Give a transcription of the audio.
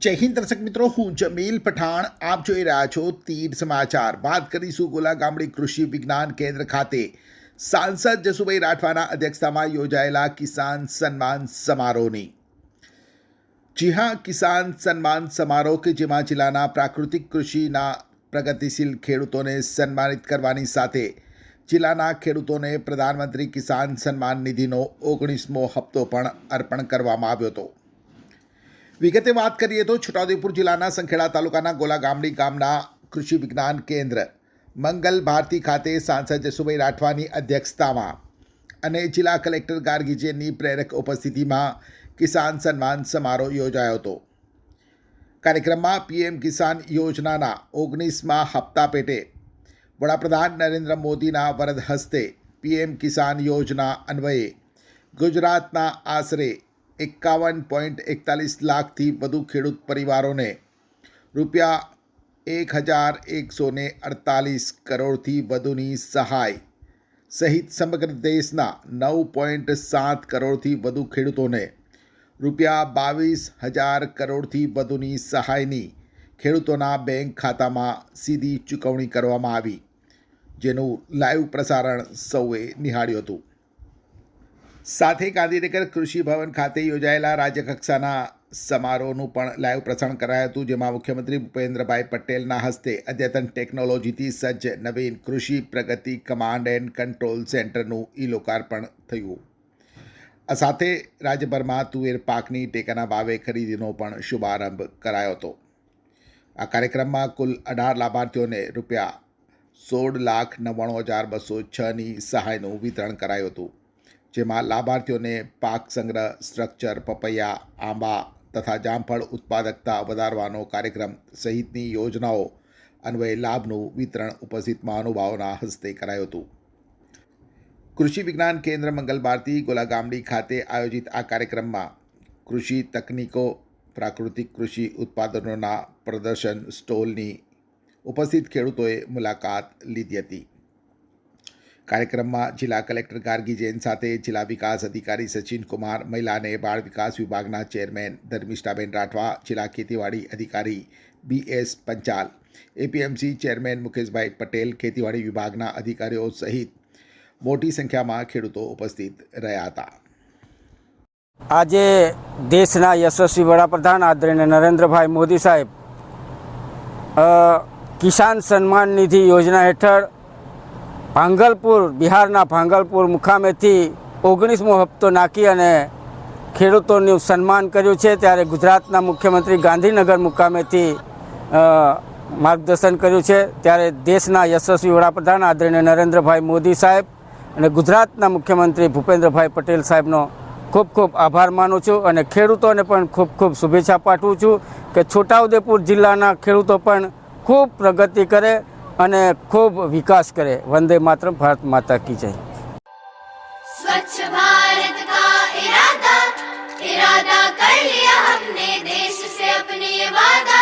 જય હિન્દ દર્શક મિત્રો, હું જમીલ પઠાણ. આપ જોઈ રહ્યા છો તીર સમાચાર. વાત કરીશું ગોલા ગામડી કૃષિ વિજ્ઞાન કેન્દ્ર ખાતે. સાંસદ જસુભાઈ રાઠવાના અધ્યક્ષતામાં યોજાયેલા કિસાન સન્માન સમારોહની. જી હા, કિસાન સન્માન સમારોહ કે જેમાં જિલ્લાના પ્રાકૃતિક કૃષિના પ્રગતિશીલ ખેડૂતોને સન્માનિત કરવાની સાથે જિલ્લાના ખેડૂતોને પ્રધાનમંત્રી કિસાન સન્માન નિધિનો ઓગણીસમો હપ્તો પણ અર્પણ કરવામાં આવ્યો હતો. વિગતે વાત કરીએ તો છોટાઉદેપુર જિલ્લાના સંખેડા તાલુકાના ગોલા ગામડી ગામના કૃષિ વિજ્ઞાન કેન્દ્ર, મંગલ ભારતી ખાતે સાંસદ જસુભાઈ રાઠવાની અધ્યક્ષતામાં અને જિલ્લા કલેક્ટર ગાર્ગીજેની પ્રેરક ઉપસ્થિતિમાં કિસાન સન્માન સમારોહ યોજાયો હતો. કાર્યક્રમમાં પીએમ કિસાન યોજનાના ઓગણીસમાં હપ્તા પેટે વડાપ્રધાન નરેન્દ્ર મોદીના વરદ હસ્તે પીએમ કિસાન યોજના અન્વયે ગુજરાતના આશરે એકાવન પોઈન્ટ એકતાલીસ લાખથી વધુ ખેડૂત પરિવારોને રૂપિયા એક હજાર એકસો ને અડતાલીસ કરોડથી વધુની સહાય સહિત સમગ્ર દેશના નવ પોઈન્ટ સાત કરોડથી વધુ ખેડૂતોને રૂપિયા બાવીસ હજાર કરોડથી વધુની સહાયની ખેડૂતોના બેંક ખાતામાં સીધી ચૂકવણી કરવામાં આવી, જેનું લાઈવ પ્રસારણ સૌએ નિહાળ્યું હતું. સાથે ગાંધીનગર કૃષિ ભવન ખાતે યોજાયેલા રાજ્યકક્ષાના સમારોહનું પણ લાઈવ પ્રસારણ કરાયું હતું, જેમાં મુખ્યમંત્રી ભૂપેન્દ્રભાઈ પટેલના હસ્તે અદ્યતન ટેકનોલોજીથી સજ્જ નવીન કૃષિ પ્રગતિ કમાન્ડ એન્ડ કંટ્રોલ સેન્ટરનું ઈ લોકાર્પણ થયું. આ સાથે રાજ્યભરમાં તુવેર પાકની ટેકાના ભાવે ખરીદીનો પણ શુભારંભ કરાયો હતો. આ કાર્યક્રમમાં કુલ અઢાર લાભાર્થીઓને રૂપિયા સોળ લાખ નવ્વાણું હજાર બસો છની સહાયનું વિતરણ કરાયું હતું. જેમાં લાભાર્થીઓને પાક સંગ્રહ, સ્ટ્રક્ચર, પપૈયા, આંબા તથા જામફળ ઉત્પાદકતા વધારવાનો કાર્યક્રમ સહિતની યોજનાઓ અન્વયે લાભનું વિતરણ ઉપસ્થિત મહાનુભાવોના હસ્તે કરાયું હતું. કૃષિ વિજ્ઞાન કેન્દ્ર મંગલ ભારતી ગોલાગામડી ખાતે આયોજિત આ કાર્યક્રમમાં કૃષિ તકનીકો, પ્રાકૃતિક કૃષિ ઉત્પાદનોના પ્રદર્શન સ્ટોલની ઉપસ્થિત ખેડૂતોએ મુલાકાત લીધી હતી. કાર્યક્રમમાં જિલ્લા કલેક્ટર ગાર્ગી જૈન સાથે જિલ્લા વિકાસ અધિકારી સચિન કુમાર મહિલા અને બાળ વિકાસ વિભાગના ચેરમેન ધર્મિષ્ઠાબેન રાઠવા જિલ્લા ખેતીવાડી અધિકારી B S Panchal APMC chairman Mukeshbhai Patel ખેતીવાડી વિભાગના અધિકારીઓ સહિત મોટી સંખ્યામાં ખેડૂતો ઉપસ્થિત રહ્યા હતા આજે દેશના યશસ્વી વડાપ્રધાન આદરણીય નરેન્દ્રભાઈ મોદી સાહેબ અ, કિસાન સન્માન નિધિ યોજના હેઠળ ભાંગલપુર, બિહારના ભાંગલપુર મુકામેથી ઓગણીસમો હપ્તો નાખી અને ખેડૂતોનું સન્માન કર્યું છે. ત્યારે ગુજરાતના મુખ્યમંત્રી ગાંધીનગર મુકામેથી માર્ગદર્શન કર્યું છે. ત્યારે દેશના યશસ્વી વડાપ્રધાન આદરણીય નરેન્દ્રભાઈ મોદી સાહેબ અને ગુજરાતના મુખ્યમંત્રી ભૂપેન્દ્રભાઈ પટેલ સાહેબનો ખૂબ ખૂબ આભાર માનું છું અને ખેડૂતોને પણ ખૂબ ખૂબ શુભેચ્છા પાઠવું છું કે છોટાઉદેપુર જિલ્લાના ખેડૂતો પણ ખૂબ પ્રગતિ કરે અને ખૂબ વિકાસ કરે વંદે માતરમ ભારત માતા કી જય स्वच्छ भारत का इरादा इरादा कर लिया हमने देश से अपने ये वादा